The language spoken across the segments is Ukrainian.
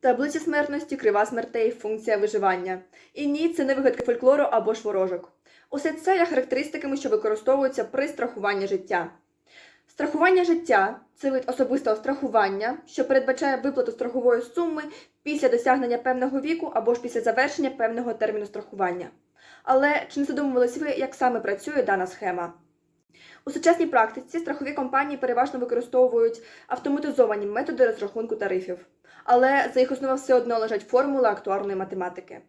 Таблиця смертності, крива смертей, функція виживання. І ні, це не вигадки фольклору або ж ворожок. Усе це є характеристиками, що використовуються при страхуванні життя. Страхування життя це вид особистого страхування, що передбачає виплату страхової суми після досягнення певного віку або ж після завершення певного терміну страхування. Але чи не задумувались ви, як саме працює дана схема? У сучасній практиці страхові компанії переважно використовують автоматизовані методи розрахунку тарифів, але за їх основу все одно лежать формули актуарної математики.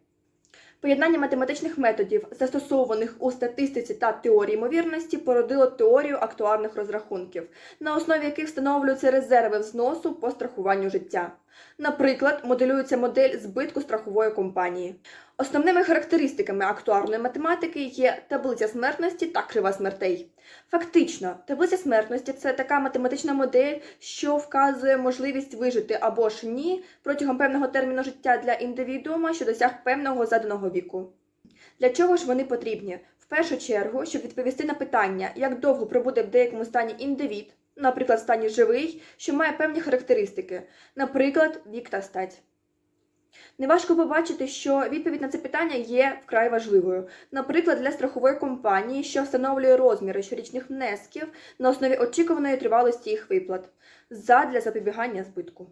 Поєднання математичних методів, застосованих у статистиці та теорії ймовірності, породило теорію актуарних розрахунків, на основі яких встановлюються резерви взносу по страхуванню життя. Наприклад, моделюється модель збитку страхової компанії. Основними характеристиками актуарної математики є таблиця смертності та крива смертей. Фактично, таблиця смертності це така математична модель, що вказує можливість вижити або ж ні протягом певного терміну життя для індивідуума, що досяг певного заданого віку. Для чого ж вони потрібні? В першу чергу, щоб відповісти на питання, як довго пробуде в деякому стані індивід, наприклад, в стані живий, що має певні характеристики, наприклад, вік та стать. Неважко побачити, що відповідь на це питання є вкрай важливою. Наприклад, для страхової компанії, що встановлює розміри щорічних внесків на основі очікуваної тривалості їх виплат задля запобігання збитку.